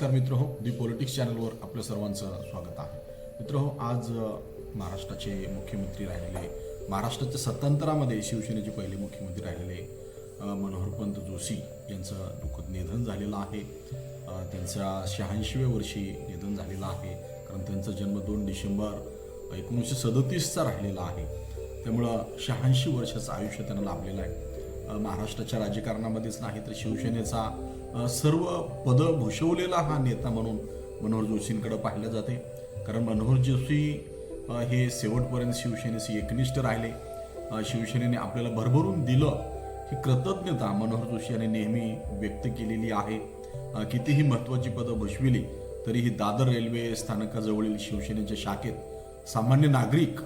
नमस्कार मित्र हो दी पॉलिटिक्स चॅनलवर आपल्या सर्वांचं स्वागत आहे. मित्र हो आज महाराष्ट्राचे मुख्यमंत्री राहिलेले महाराष्ट्राच्या सत्तांतरामध्ये शिवसेनेचे पहिले मुख्यमंत्री राहिलेले मनोहरपंत जोशी यांचं दुःखद निधन झालेलं आहे. त्यांचा शहाऐंशीव्या वर्षी निधन झालेलं आहे. कारण त्यांचा जन्म दोन डिसेंबर एकोणीसशे सदतीसचा राहिलेला आहे. त्यामुळं शहाऐंशी वर्षाचं आयुष्य त्यांना लाभलेलं आहे. महाराष्ट्राच्या राजकारणामध्येच नाही तर शिवसेनेचा सर्व पदं भूषवलेला हा नेता म्हणून मनोहर जोशींकडे पाहिलं जाते. कारण मनोहर जोशी हे शेवटपर्यंत शिवसेनेशी एकनिष्ठ राहिले. शिवसेनेने आपल्याला भरभरून दिलं ही कृतज्ञता मनोहर जोशी यांनी नेहमी व्यक्त केलेली आहे. कितीही महत्त्वाची पदं भूषविली तरीही दादर रेल्वे स्थानकाजवळील शिवसेनेच्या शाखेत सामान्य नागरिक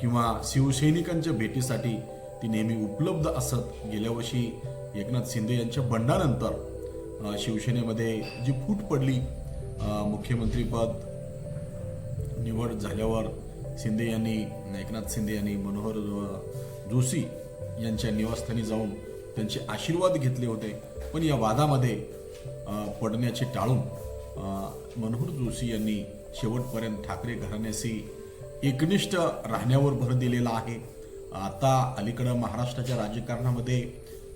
किंवा शिवसैनिकांच्या भेटीसाठी ती नेहमी उपलब्ध असत. गेल्या वर्षी एकनाथ शिंदे यांच्या बंडानंतर शिवसेनेमध्ये जी फूट पडली मुख्यमंत्रीपद निवड झाल्यावर शिंदे यांनी एकनाथ शिंदे यांनी मनोहर जोशी यांच्या निवासस्थानी जाऊन त्यांचे आशीर्वाद घेतले होते. पण या वादामध्ये पडण्याचे टाळून मनोहर जोशी यांनी शेवटपर्यंत ठाकरे घराण्याशी एकनिष्ठ राहण्यावर भर दिलेला आहे. आता अलीकडं महाराष्ट्राच्या राजकारणामध्ये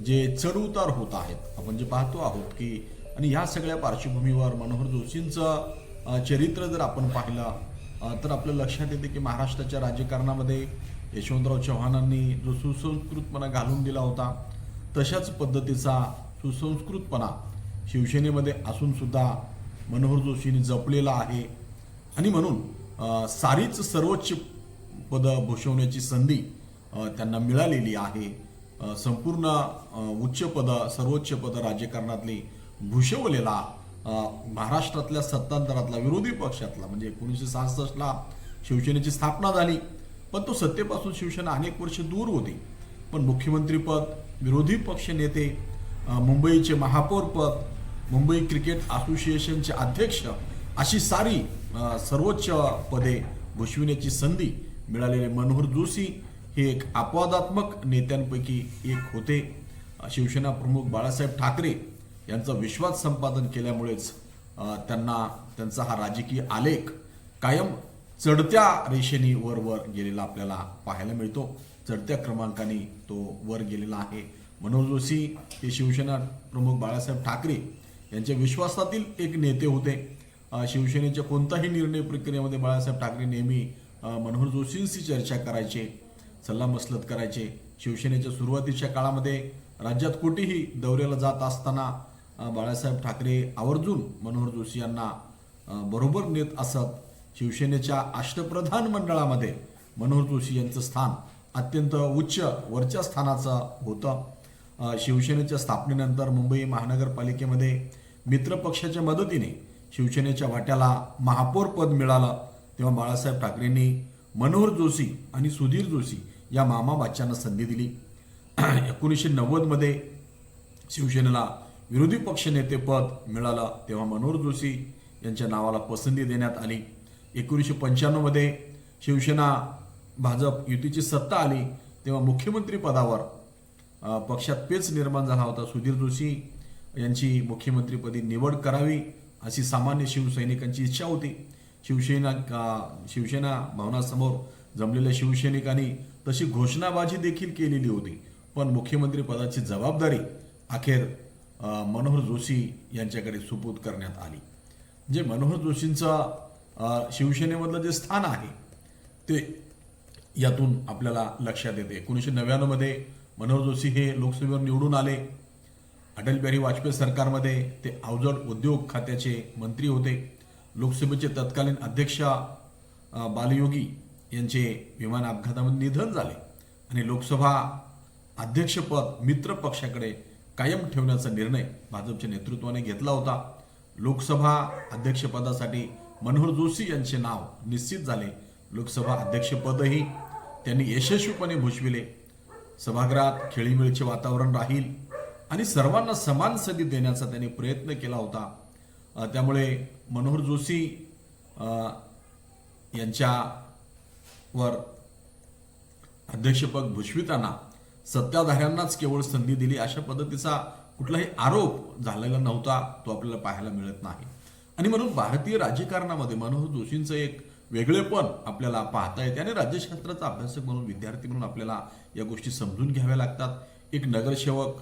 जे चढउतार होत आहेत आपण जे पाहतो आहोत की आणि ह्या सगळ्या पार्श्वभूमीवर मनोहर जोशींचं चरित्र जर आपण पाहिलं तर आपल्या लक्षात येते की महाराष्ट्राच्या राजकारणामध्ये यशवंतराव चव्हाणांनी जो सुसंस्कृतपणा घालून दिला होता तशाच पद्धतीचा सुसंस्कृतपणा शिवसेनेमध्ये असूनसुद्धा मनोहर जोशींनी जपलेला आहे. आणि म्हणून सारीच सर्वोच्च पदं भूषवण्याची संधी त्यांना मिळालेली आहे. संपूर्ण उच्च पदं सर्वोच्च पदं राजकारणातली भूषवलेला महाराष्ट्रातल्या सत्तांतरातला विरोधी पक्षातला म्हणजे एकोणीसशे सहासष्टला शिवसेनेची स्थापना झाली. पण तो सत्तेपासून शिवसेना अनेक वर्ष दूर होती. पण मुख्यमंत्रीपद विरोधी पक्ष नेते मुंबईचे महापौरपद मुंबई क्रिकेट असोसिएशनचे अध्यक्ष अशी सारी सर्वोच्च पदे भूषविण्याची संधी मिळालेले मनोहर जोशी हे एक अपवादात्मक नेत्यांपैकी एक होते. शिवसेना प्रमुख बाळासाहेब ठाकरे यांचा विश्वास संपादन केल्यामुळेच त्यांना त्यांचा हा राजकीय आलेख कायम चढत्या रेषेने वर वर गेलेला आपल्याला पाहायला मिळतो. चढत्या क्रमांकाने तो वर गेलेला आहे. मनोहर जोशी हे शिवसेना प्रमुख बाळासाहेब ठाकरे यांच्या विश्वासातील एक नेते होते. शिवसेनेच्या कोणताही निर्णय प्रक्रियेमध्ये बाळासाहेब ठाकरे नेहमी मनोहर जोशींशी चर्चा करायचे. सल्लामसलत करायचे. शिवसेनेच्या सुरुवातीच्या काळामध्ये राज्यात कुठेही दौऱ्याला जात असताना बाळासाहेब ठाकरे आवर्जून मनोहर जोशी यांना बरोबर नेत असत. शिवसेनेच्या अष्टप्रधान मंडळामध्ये मनोहर जोशी यांचं स्थान अत्यंत उच्च वरच्या स्थानाचं होतं. शिवसेनेच्या स्थापनेनंतर मुंबई महानगरपालिकेमध्ये मित्रपक्षाच्या मदतीने शिवसेनेच्या वाट्याला महापौर पद मिळालं. तेव्हा बाळासाहेब ठाकरेंनी मनोहर जोशी आणि सुधीर जोशी या मामा बाच्यांना संधी दिली. एकोणीसशे नव्वदमध्ये शिवसेनेला विरोधी पक्षनेतेपद मिळालं तेव्हा मनोहर जोशी यांच्या नावाला पसंती देण्यात आली. एकोणीसशे पंच्याण्णवमध्ये शिवसेना भाजप युतीची सत्ता आली तेव्हा मुख्यमंत्री पदावर पक्षात पेच निर्माण झाला होता. सुधीर जोशी यांची मुख्यमंत्रीपदी निवड करावी अशी सामान्य शिवसैनिकांची इच्छा होती. शिवसेना शिवसेना भवनासमोर जमलेल्या शिवसैनिकांनी तशी घोषणाबाजी देखील केलेली होती. पण मुख्यमंत्री पदाची जबाबदारी अखेर मनोहर जोशी यांच्याकडे सुपूत करण्यात आली. जे मनोहर जोशींचं शिवसेनेमधलं जे स्थान आहे ते यातून आपल्याला लक्षात येते. एकोणीसशे नव्याण्णवमध्ये मनोहर जोशी हे लोकसभेवर निवडून आले. अटल बिहारी वाजपेयी सरकारमध्ये ते अवजड उद्योग खात्याचे मंत्री होते. लोकसभेचे तत्कालीन अध्यक्ष बालयोगी यांचे विमान अपघातामध्ये निधन झाले आणि लोकसभा अध्यक्षपद मित्र पक्षाकडे कायम ठेवण्याचा निर्णय भाजपच्या नेतृत्वाने घेतला होता. लोकसभा अध्यक्षपदासाठी मनोहर जोशी यांचे नाव निश्चित झाले. लोकसभा अध्यक्षपदही त्यांनी यशस्वीपणे भूषविले. सभागृहात खेळीमेळीचे वातावरण राहील आणि सर्वांना समान संधी देण्याचा त्यांनी प्रयत्न केला होता. त्यामुळे मनोहर जोशी यांच्यावर अध्यक्षपद भूषविताना सत्ताधाऱ्यांनाच केवळ संधी दिली अशा पद्धतीचा कुठलाही आरोप झालेला नव्हता तो आपल्याला पाहायला मिळत नाही. आणि म्हणून भारतीय राजकारणामध्ये मनोहर जोशींचं एक वेगळेपण आपल्याला पाहता येते आणि राज्यशास्त्राचा अभ्यासक म्हणून विद्यार्थी म्हणून आपल्याला या गोष्टी समजून घ्याव्या लागतात. एक नगरसेवक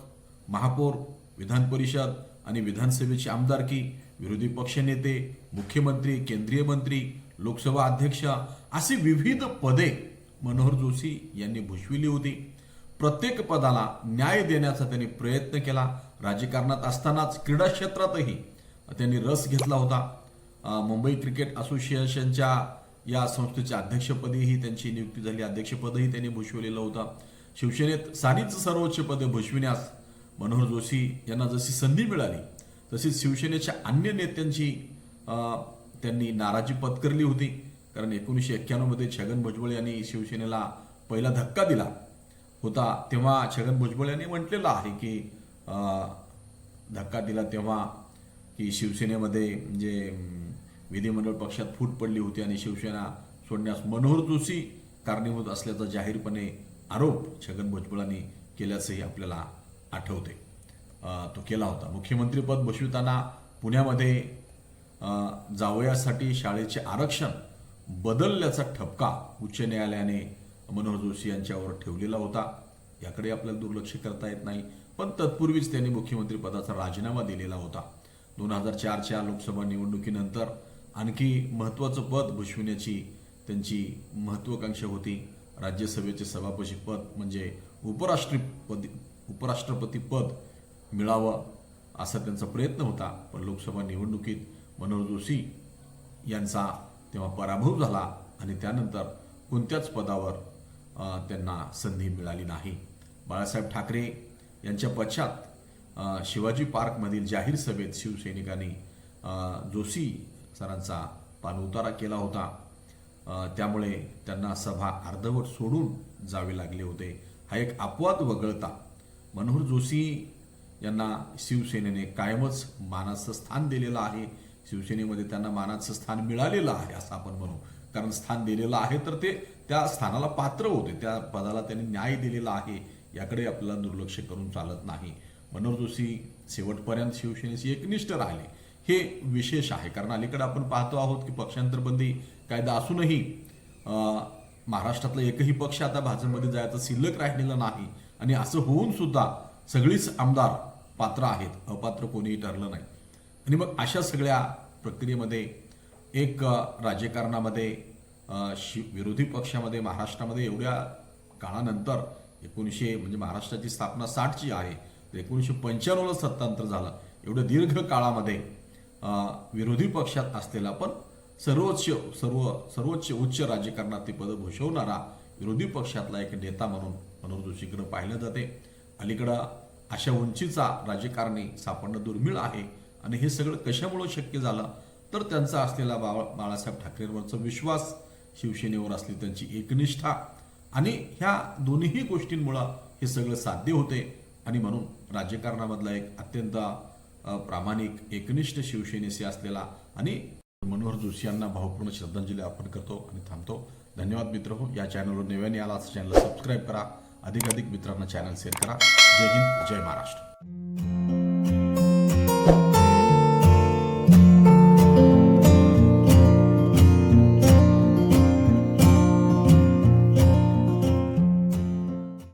महापौर विधान परिषद आणि विधानसभेची आमदारकी विरोधी पक्षनेते मुख्यमंत्री केंद्रीय मंत्री लोकसभा अध्यक्ष अशी विविध पदे मनोहर जोशी यांनी भूषविली होती. प्रत्येक पदाला न्याय देण्याचा त्यांनी प्रयत्न केला. राजकारणात असतानाच क्रीडा क्षेत्रातही त्यांनी रस घेतला होता. मुंबई क्रिकेट असोसिएशनच्या या संस्थेच्या अध्यक्षपदीही त्यांची नियुक्ती झाली. अध्यक्षपदही त्यांनी भूषवलेलं होतं. शिवसेनेत सारीच सर्वोच्च पदे भूषविण्यास मनोहर जोशी यांना जशी संधी मिळाली तशीच शिवसेनेच्या अन्य नेत्यांची त्यांनी नाराजी पत्करली होती. कारण एकोणीसशे एक्क्याण्णवमध्ये छगन भुजबळ यांनी शिवसेनेला पहिला धक्का दिला होता तेव्हा छगन भुजबळ यांनी म्हटलेलं आहे की धक्का दिला तेव्हा की शिवसेनेमध्ये म्हणजे विधिमंडळ पक्षात फूट पडली होती आणि शिवसेना सोडण्यास मनोहर जोशी कारणीभूत असल्याचा जाहीरपणे आरोप छगन भुजबळांनी केल्याचंही आपल्याला आठवते. तो केला होता. मुख्यमंत्रीपद बसविताना पुण्यामध्ये जावयासाठी शाळेचे आरक्षण बदलल्याचा ठपका उच्च न्यायालयाने मनोहर जोशी यांच्यावर ठेवलेला होता. याकडे आपल्याला दुर्लक्ष करता येत नाही. पण तत्पूर्वीच त्यांनी मुख्यमंत्रीपदाचा राजीनामा दिलेला होता. दोन हजार चारच्या लोकसभा निवडणुकीनंतर आणखी महत्त्वाचं पद भूषविण्याची त्यांची महत्त्वाकांक्षा होती. राज्यसभेचे सभापती पद म्हणजे उपराष्ट्रपती उपराष्ट्रपती पद मिळावं असा त्यांचा प्रयत्न होता. पण लोकसभा निवडणुकीत मनोहर जोशी यांचा तेव्हा पराभव झाला आणि त्यानंतर कोणत्याच पदावर त्यांना संधी मिळाली नाही. बाळासाहेब ठाकरे यांच्या पश्चात शिवाजी पार्कमधील जाहीर सभेत शिवसैनिकांनी जोशी सरांचा पाणउतारा केला होता. त्यामुळे त्यांना सभा अर्धवट सोडून जावे लागले होते. हा एक अपवाद वगळता मनोहर जोशी यांना शिवसेनेने कायमच मानाचं स्थान दिलेलं आहे. शिवसेनेमध्ये त्यांना मानाचं स्थान मिळालेलं आहे असं आपण म्हणू. कारण स्थान दिलेलं आहे तर ते त्या स्थानाला पात्र होते. त्या पदाला त्यांनी न्याय दिलेला आहे याकडे आपल्याला दुर्लक्ष करून चालत नाही. मनोहर जोशी शेवटपर्यंत शिवसेनेशी एकनिष्ठ राहिले. हे विशेष आहे. कारण अलीकडे आपण पाहतो आहोत की पक्षांतरबंदी कायदा असूनही महाराष्ट्रातला एकही पक्ष आता भाजपमध्ये जायचा शिल्लक राहिलेला नाही. आणि असं होऊन सुद्धा सगळीच आमदार पात्र आहेत. अपात्र कोणीही ठरलं नाही. आणि मग अशा सगळ्या प्रक्रियेमध्ये एक राजकारणामध्ये शि विरोधी पक्षामध्ये महाराष्ट्रामध्ये एवढ्या काळानंतर एकोणीसशे म्हणजे महाराष्ट्राची स्थापना साठची आहे तर एकोणीसशे पंच्याण्णवला सत्तांतर झालं. एवढ्या दीर्घ काळामध्ये विरोधी पक्षात असलेला पण सर्वोच्च सर्व सर्वोच्च उच्च राजकारणात ते पद भूषवणारा विरोधी पक्षातला एक नेता म्हणून मनोहर जोशीकडे पाहिलं जाते. अलीकडं अशा उंचीचा राजकारणी सापडणं दुर्मिळ आहे आणि हे सगळं कशामुळं शक्य झालं? तर त्यांचा असलेला बाळा बाळासाहेब ठाकरेंवरचा विश्वास शिवसेनेवर असली त्यांची एकनिष्ठा आणि ह्या दोन्ही गोष्टींमुळं हे सगळं साध्य होते. आणि म्हणून राजकारणामधला एक अत्यंत प्रामाणिक एकनिष्ठ शिवसेनेशी असलेला आणि मनोहर जोशी यांना भावपूर्ण श्रद्धांजली अर्पण करतो आणि थांबतो. धन्यवाद मित्र हो या चॅनलवर नव्याने आला चॅनलला सबस्क्राईब करा. अधिकाधिक मित्रांना चॅनल शेअर करा. जय हिंद जय महाराष्ट्र.